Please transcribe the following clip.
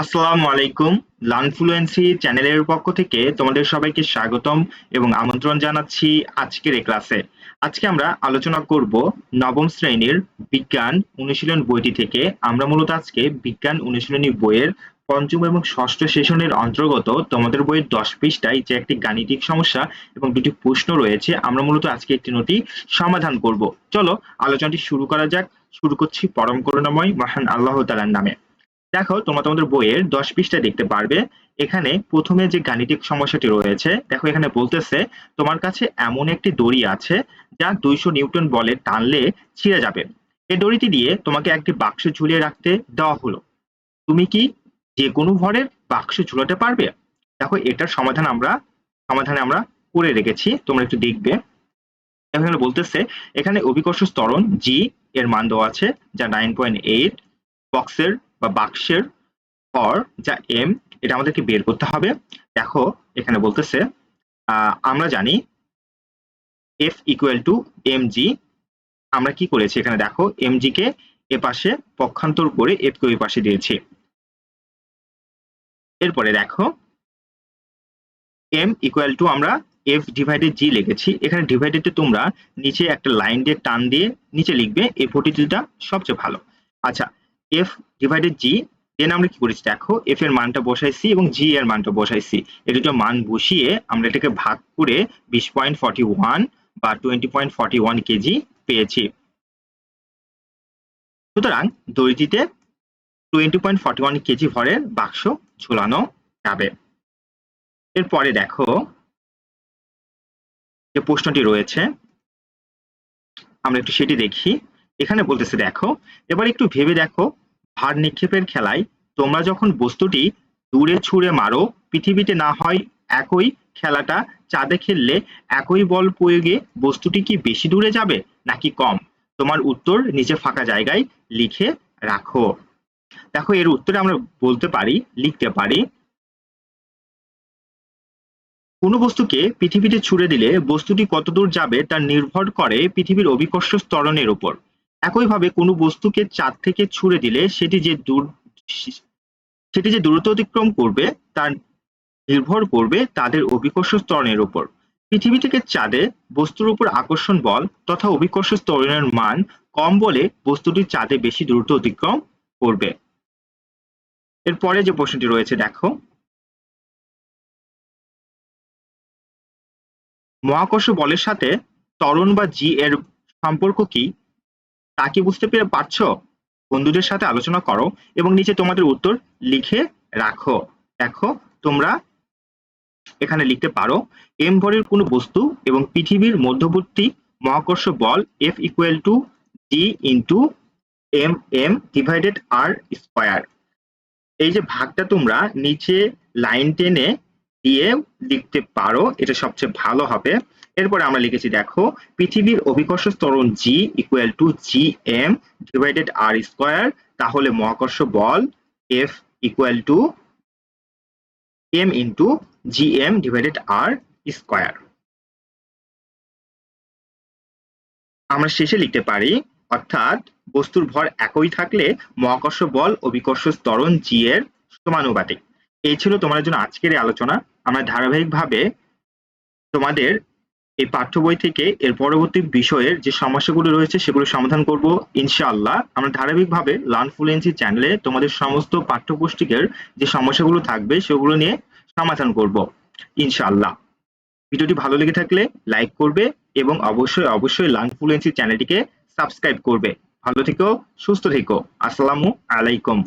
আসসালামু আলাইকুম। লার্নফ্লুয়েন্সি চ্যানেলের পক্ষ থেকে তোমাদের সবাইকে স্বাগতম এবং আমন্ত্রণ জানাচ্ছি আজকের এই ক্লাসে। আজকে আমরা আলোচনা করব নবম শ্রেণির বিজ্ঞান অনুশীলন বইটি থেকে। আমরা মূলত আজকে বিজ্ঞান অনুশীলনী বইয়ের পঞ্চম এবং ষষ্ঠ সেশনের অন্তর্গত তোমাদের বইয়ের দশ পৃষ্ঠায় যে একটি গাণিতিক সমস্যা এবং দুটি প্রশ্ন রয়েছে, আমরা মূলত আজকে একটি নোটি সমাধান করব। চলো আলোচনাটি শুরু করা যাক। শুরু করছি পরম করুণাময় মহান আল্লাহ তালার নামে। দেখো, তোমরা তোমাদের বইয়ের দশ পৃষ্ঠা দেখতে পারবে, এখানে প্রথমে যে গাণিতিক সমস্যাটি রয়েছে, দেখো এখানে বলতেছে, তোমার কাছে এমন একটি দড়ি আছে, যা দুইশো নিউটন বলে টানলে ছিঁড়ে যাবে। এই দড়িটি দিয়ে তোমাকে একটি বাক্স ঝুলিয়ে রাখতে দেওয়া হলো। তুমি কি যে কোনো ভরের বাক্স ঝুলাতে পারবে? দেখো, এটার সমাধান আমরা, সমাধানে আমরা করে রেখেছি, তোমরা একটু দেখবে। এখানে বলতেছে, এখানে অভিকর্ষ স্তরণ জি এর মান দেওয়া আছে, যা নাইন পয়েন্ট এইট বক্সের বা বাক্সের পর যা এম এটা আমাদেরকে বের করতে হবে। দেখো, এখানে বলতেছে আমরা জানি F equal to M G আমরা কি করেছি এখানে দেখো এম কে এ পাশে পক্ষান্তর করে এফ কে ওই পাশে দিয়েছি। এরপরে দেখো এম ইকুয়াল টু আমরা এফ ডিভাইডেড জি লিখেছি। এখানে ডিভাইডেড তোমরা নিচে একটা লাইন দিয়ে টান দিয়ে নিচে লিখবে, এই পদ্ধতিটা সবচেয়ে ভালো। আচ্ছা এফ ডিভাইডেড জি দেন আমরা কি করেছি? দেখো এফ এর মানটা বসাইছি এবং জি এর মানটা বসাইছি। এই দুটো মান বসিয়ে আমরা এটাকে ভাগ করে বিশ পয়েন্ট ফর্টি ওয়ান বা twenty point forty one KG পেয়েছি। সুতরাং দড়িটিতে twenty point forty one KG ভরের বাক্স ঝুলানো যাবে। এরপরে দেখো, যে প্রশ্নটি রয়েছে, আমরা একটু সেটি দেখি। এখানে বলতেছে, দেখো, এবার একটু ভেবে দেখো ভার নিক্ষেপের খেলায় তোমরা যখন বস্তুটি দূরে ছুঁড়ে মারো, পৃথিবীতে না হয় একই খেলাটা চাঁদে খেললে একই বল প্রয়োগে বস্তুটি কি বেশি দূরে যাবে নাকি কম? তোমার উত্তর নিচে ফাঁকা জায়গায় লিখে রাখো। দেখো, এর উত্তরে আমরা বলতে পারি, লিখতে পারি, কোনো বস্তুকে পৃথিবীতে ছুড়ে দিলে বস্তুটি কতদূর যাবে তা নির্ভর করে পৃথিবীর অভিকর্ষ স্তরণের উপর। একইভাবে কোনো বস্তুকে চাঁদ থেকে ছুড়ে দিলে সেটি যে দূর, সেটি যে দূরত্ব অতিক্রম করবে, তার নির্ভর করবে তাদের অভিকর্ষ স্তরণের উপর। পৃথিবী থেকে চাঁদে বস্তুর উপর আকর্ষণ বল তথা অভিকর্ষ স্তরণের মান কম বলে বস্তুটি চাঁদে বেশি দূরত্ব অতিক্রম করবে। এরপরে যে প্রশ্নটি রয়েছে, দেখো। মহাকর্ষ বলের সাথে ত্বরণ বা জি এর সম্পর্ক কি? তা কি বুঝতে পেরে পারছ? বন্ধুদের সাথে আলোচনা করো এবং নিচে তোমাদের উত্তর লিখে রাখো। দেখো, তোমরা এখানে লিখতে পারো এম ভরের কোনো বস্তু এবং পৃথিবীর মধ্যবর্তী মহাকর্ষ বল F equal to D into M M divided R square এই যে ভাগটা তোমরা নিচে লাইন টেনে দিয়ে লিখতে পারো, এটা সবচেয়ে ভালো হবে। এরপরে আমরা লিখেছি, দেখো, পৃথিবীর অভিকর্ষ ত্বরণ G equal to G M divided R square তাহলে মহাকর্ষ বল F equal to M into G M divided R square আমরা শেষে লিখতে পারি, অর্থাৎ বস্তুর ভর একই থাকলে মহাকর্ষ বল অভিকর্ষ ত্বরণ জি এর সমানুপাতিক। এই ছিল তোমাদের জন্য আজকের আলোচনা। আমরা ধারাবাহিকভাবে তোমাদের এই পাঠ্য বই থেকে এর পরবর্তী বিষয়ের যে সমস্যাগুলো রয়েছে সেগুলো সমাধান করব, ইনশাআল্লাহ। আমরা ধারাবাহিকভাবে লার্ন ফ্লুয়েন্সি চ্যানেলে তোমাদের সমস্ত পাঠ্যপুস্তিকের যে সমস্যাগুলো থাকবে সেগুলো নিয়ে সমাধান করব, ইনশাআল্লাহ। ভিডিওটি ভালো লেগে থাকলে লাইক করবে এবং অবশ্যই অবশ্যই লার্ন ফ্লুয়েন্সি চ্যানেলটিকে সাবস্ক্রাইব করবে। ভালো থেকো, সুস্থ থেকো। আসসালামু আলাইকুম।